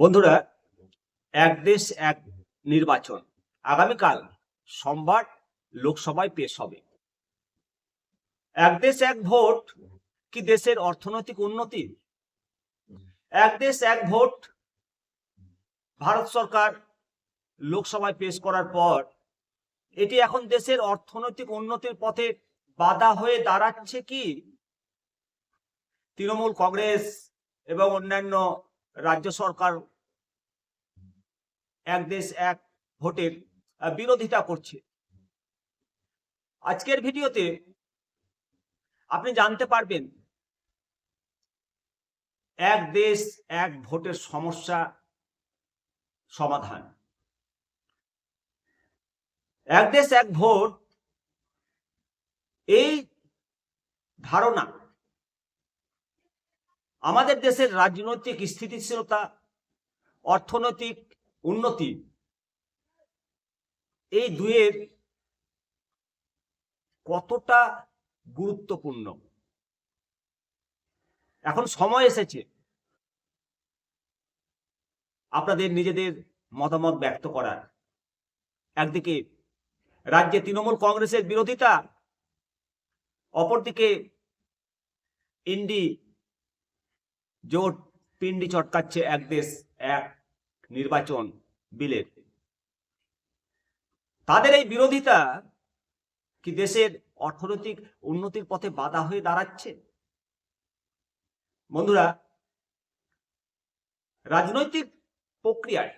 বন্ধুরা, এক দেশ, এক নির্বাচন। আগামীকাল সোমবার লোকসভায় পেশ হবে। এক দেশ, এক ভোট কি দেশের অর্থনৈতিক উন্নতি? এক দেশ, এক ভোট ভারত সরকার লোকসভায় পেশ করার পর এটি এখন দেশের অর্থনৈতিক উন্নতির পথে বাধা হয়ে দাঁড়াচ্ছে কি? তৃণমূল কংগ্রেস এবং অন্যান্য রাজ্য সরকার এক দেশ, এক ভোটের বিরোধিতা করছে। আজকের ভিডিওতে আপনি জানতে পারবেন, এক দেশ, এক ভোটের সমস্যা সমাধান। এক দেশ, এক ভোট, এই ধারণা আমাদের দেশের রাজনৈতিক স্থিতিশীলতা, অর্থনৈতিক উন্নতি, এই দুয়ের কতটা গুরুত্বপূর্ণ? এখন সময় এসেছে। আপনাদের নিজেদের মতামত ব্যক্ত করার। একদিকে রাজ্যে তৃণমূল কংগ্রেসের বিরোধিতা, অপরদিকে ইন্ডি জোট পিন্ডি চটকাচ্ছে এক দেশ, এক নির্বাচন বিলের। তাদের এই বিরোধিতা কি দেশের অর্থনৈতিক উন্নতির পথে বাধা হয়ে দাঁড়াচ্ছে? বন্ধুরা, রাজনৈতিক প্রক্রিয়ায়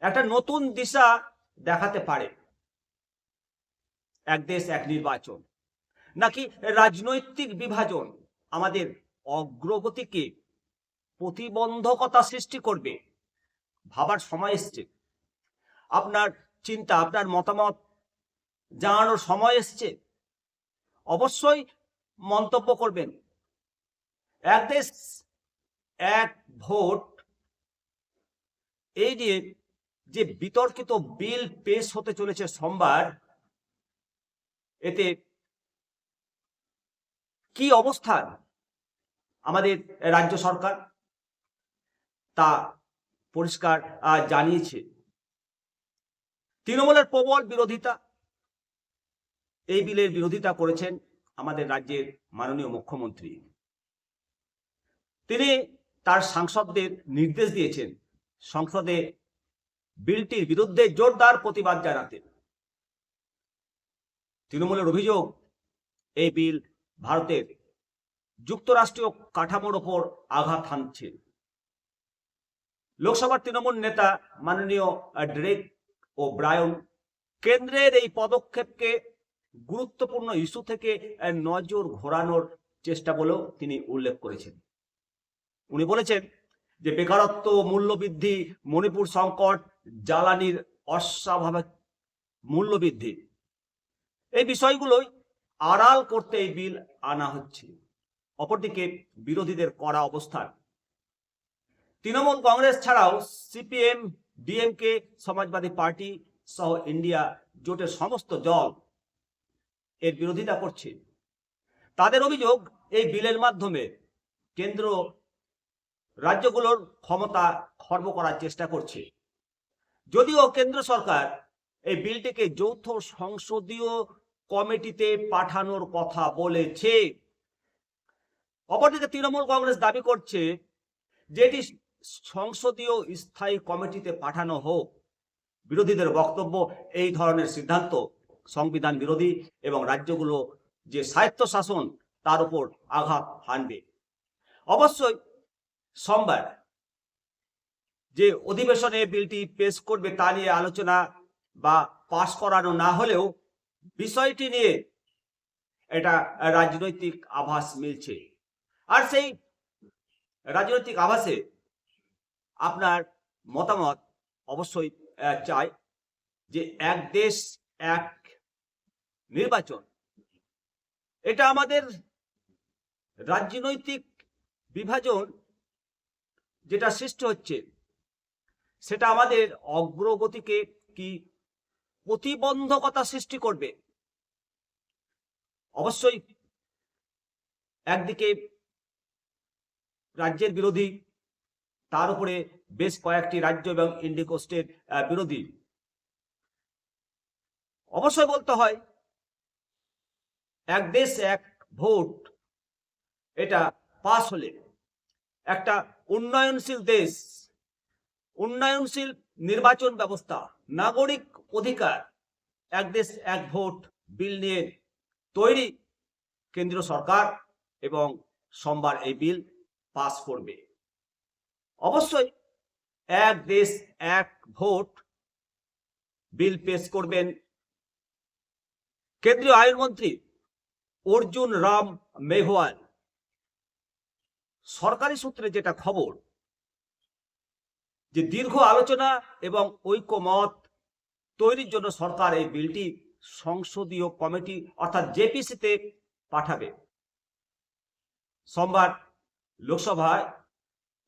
একটা নতুন দিশা দেখাতে পারে। এক দেশ, এক নির্বাচন। নাকি রাজনৈতিক বিভাজন আমাদের অগ্রগতিকে প্রতিবন্ধকতা সৃষ্টি করবে। ভাবার সময় এসছে। আপনার চিন্তা, আপনার মতামত জানানোর সময় এসছে। অবশ্যই মন্তব্য করবেন। এক দেশ, এক ভোট, এই নিয়ে যে বিতর্কিত বিল পেশ হতে চলেছে সোমবার, এতে কি অবস্থান? আমাদের রাজ্য সরকার তা পরিষ্কার জানিয়েছে। তৃণমূলের প্রবল বিরোধিতা, এই বিলের বিরোধিতা করেছেন আমাদের রাজ্যের মাননীয় মুখ্যমন্ত্রী। তিনি তার সাংসদদের নির্দেশ দিয়েছেন সংসদে বিলটির বিরুদ্ধে জোরদার প্রতিবাদ জানাতে। তৃণমূলের অভিযোগ, এই বিল ভারতের যুক্তরাষ্ট্রীয় কাঠামোর ওপর আঘাত হানছে। লোকসভার তৃণমূল নেতা মাননীয় ড্রেক ও ব্রায়ন কেন্দ্রের এই পদক্ষেপকে গুরুত্বপূর্ণ ইস্যু থেকে নজর ঘোরানোর চেষ্টা বলেও তিনি উল্লেখ করেছেন। উনি বলেছেন যে বেকারত্ব মূল্যবৃদ্ধি, মণিপুর সংকট, জ্বালানির অস্বাভাবিক মূল্যবৃদ্ধি, এই বিষয়গুলোই আড়াল করতে এই বিল আনা হচ্ছে। অপরদিকে বিরোধীদের কড়া অবস্থান। তৃণমূল কংগ্রেস ছাড়াও সিপিএম, ডিএমকে, সমাজবাদী পার্টি সহ ইন্ডিয়া জোটের সমস্ত দল এর বিরোধিতা করছে। তাদের অভিযোগ, এই বিলের মাধ্যমে কেন্দ্র রাজ্যগুলোর ক্ষমতা খর্ব করার চেষ্টা করছে। যদিও কেন্দ্র সরকার এই বিলটিকে যৌথ সংসদীয় কমিটিতে পাঠানোর কথা বলেছে অপরদিকে তৃণমূল কংগ্রেস দাবি করছে যে এটি সংসদীয় স্থায়ী কমিটিতে পাঠানো হোক। বিরোধীদের বক্তব্য, এই ধরনের সিদ্ধান্ত সংবিধান বিরোধী এবং রাজ্যগুলো যে স্বায়ত্ত শাসন তার উপর আঘাত হানবে। অবশ্যই সোমবার যে অধিবেশনে বিলটি পেশ করবে তা নিয়ে আলোচনা বা পাশ করানো না হলেও বিষয়টি নিয়ে এটা রাজনৈতিক আভাস মিলছে। আর সেই রাজনৈতিক আভাসে আপনার মতামত অবশ্যই চাই যে এক দেশ, এক নির্বাচন, এটা আমাদের রাজনৈতিক বিভাজন যেটা সৃষ্টি হচ্ছে, সেটা আমাদের অগ্রগতিকে কি প্রতিবন্ধকতা সৃষ্টি করবে? অবশ্যই একদিকে রাজ্যের বিরোধী, তার উপরে বেশ কয়েকটি রাজ্য এবং ইন্ডিকোস্টের বিরোধী। অবশ্যই বলতে হয়, এক দেশ, এক ভোট, এটা পাস হলে একটা উন্নয়নশীল দেশ, উন্নয়নশীল নির্বাচন ব্যবস্থা, নাগরিক অধিকার, এক দেশ, এক ভোট বিল নিয়ে তৈরি কেন্দ্রীয় সরকার এবং সোমবার এই বিল পাস করবে। অবশ্যই এক দেশ, এক ভোট বিল পেশ করবেন। কেন্দ্রীয় আইনমন্ত্রী অর্জুন রাম মেঘওয়াল, সরকারি সূত্রে যেটা খবর, যে দীর্ঘ আলোচনা এবং ঐক্যমত তৈরির জন্য সরকার এই বিলটি সংসদীয় কমিটি অর্থাৎ জেপিসিতে পাঠাবে। সোমবার লোকসভায়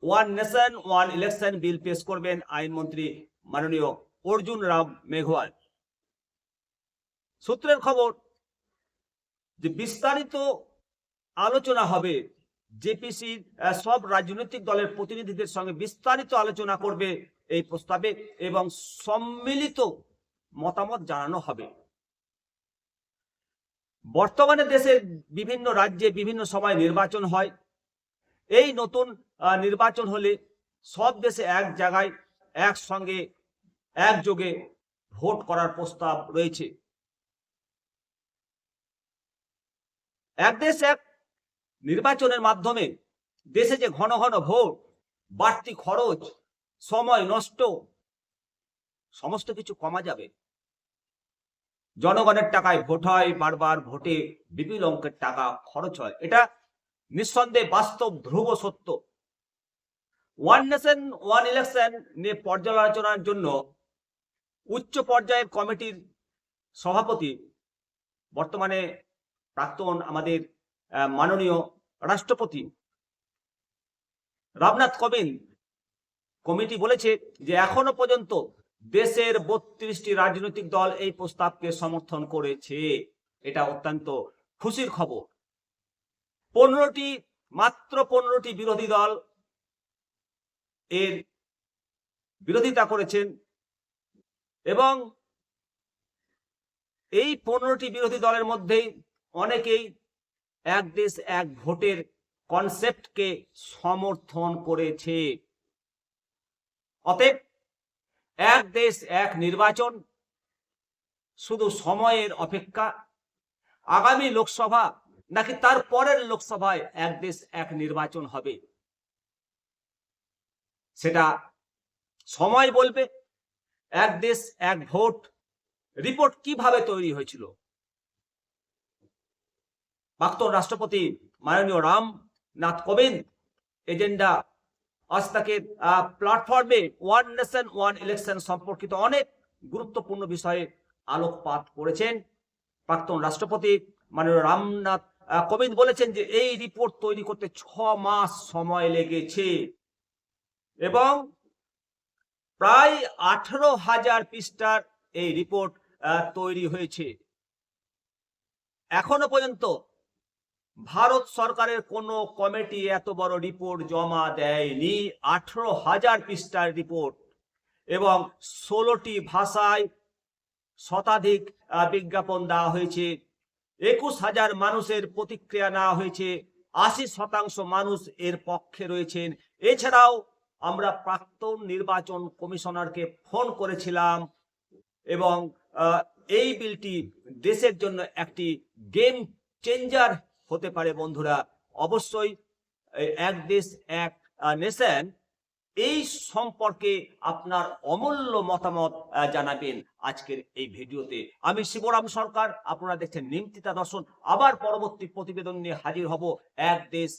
one nation one election bill পেশ করবেন আইনমন্ত্রী মাননীয় অর্জুন রাম মেঘওয়াল সূত্রের খবর যে বিস্তারিত আলোচনা হবে জেপিসি সব রাজনৈতিক দলের প্রতিনিধিদের সঙ্গে বিস্তারিত আলোচনা করবে এই প্রস্তাবে এবং সম্মিলিত মতামত জানানো হবে বর্তমানে দেশের বিভিন্ন রাজ্যে বিভিন্ন সময় নির্বাচন হয় এই নতুন নির্বাচন হলে সব দেশে এক জায়গায় একসঙ্গে, একযোগে ভোট করার প্রস্তাব রয়েছে। এক দেশ এক নির্বাচনের মাধ্যমে দেশে যে ঘন ঘন ভোট, বাড়তি খরচ, সময় নষ্ট, সমস্ত কিছু কমা যাবে। জনগণের টাকায় ভোট হয়, বারবার ভোটে বিপুল অঙ্কের টাকা খরচ হয়। এটা নিঃসন্দেহে বাস্তব, ধ্রুব সত্য। ওয়ান নেশন ওয়ান ইলেকশন নিয়ে পর্যালোচনার জন্য উচ্চ পর্যায়ের কমিটির সভাপতি, বর্তমানে প্রাক্তন আমাদের মাননীয় রাষ্ট্রপতি রামনাথ কোবিন্দ। কমিটি বলেছে যে এখনও পর্যন্ত দেশের বত্রিশটি রাজনৈতিক দল এই প্রস্তাবকে সমর্থন করেছে। এটা অত্যন্ত খুশির খবর। পনেরোটি, মাত্র পনেরোটি বিরোধী দল এর বিরোধিতা করেছেন এবং এই পনেরোটি বিরোধী দলের মধ্যেই অনেকেই এক দেশ, এক ভোটের কনসেপ্টকে সমর্থন করেছে। অতএব এক দেশ, এক নির্বাচন শুধু সময়ের অপেক্ষা। আগামী লোকসভা নাকি তার পরের লোকসভায় এক দেশ, এক নির্বাচন হবে? সেটা সময় বলবে। এক দেশ, এক ভোট। রিপোর্ট কীভাবে তৈরি হয়েছিল? প্রাক্তন রাষ্ট্রপতি মাননীয় রামনাথ কোবিন্দ এজেন্ডা আজ তাকে প্ল্যাটফর্মে ওয়ান নেশন, ওয়ান ইলেকশন সম্পর্কিত অনেক গুরুত্বপূর্ণ বিষয়ে আলোকপাত করেছেন। প্রাক্তন রাষ্ট্রপতি মাননীয় রামনাথ আহ, কোবিন্দ বলেছেন যে এই রিপোর্ট তৈরি করতে ছ মাস সময় লেগেছে। এবং প্রায় আঠারো হাজার পৃষ্ঠার এই রিপোর্ট তৈরি হয়েছে। এখনও পর্যন্ত ভারত সরকারের কোনো কমিটি এত বড় রিপোর্ট জমা দেয়নি। আঠারো হাজার পৃষ্ঠার রিপোর্ট এবং ষোলোটি ভাষায় শতাধিক বিজ্ঞাপন দেওয়া হয়েছে। একুশ হাজার মানুষের প্রতিক্রিয়া নেওয়া হয়েছে। আশি শতাংশ মানুষ এর পক্ষে রয়েছেন। এছাড়াও আমরা প্রাক্তন নির্বাচন কমিশনারকে ফোন করেছিলাম এবং এই বিলটি দেশের জন্য একটি গেম চেঞ্জার হতে পারে বন্ধুরা। অবশ্যই এক দেশ, এক নেশন এই সম্পর্কে আপনার অমূল্য মতামত জানাবেন আজকের এই ভিডিওতে। আমি শিবরাম সরকার, আপনারা দেখছেন নিমতিতা দর্শন। আবার পরবর্তী প্রতিবেদন নিয়ে হাজির হব এক দেশ,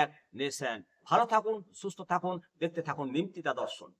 এক নেশন। ভালো থাকুন, সুস্থ থাকুন, দেখতে থাকুন নিমতিতা দর্শন।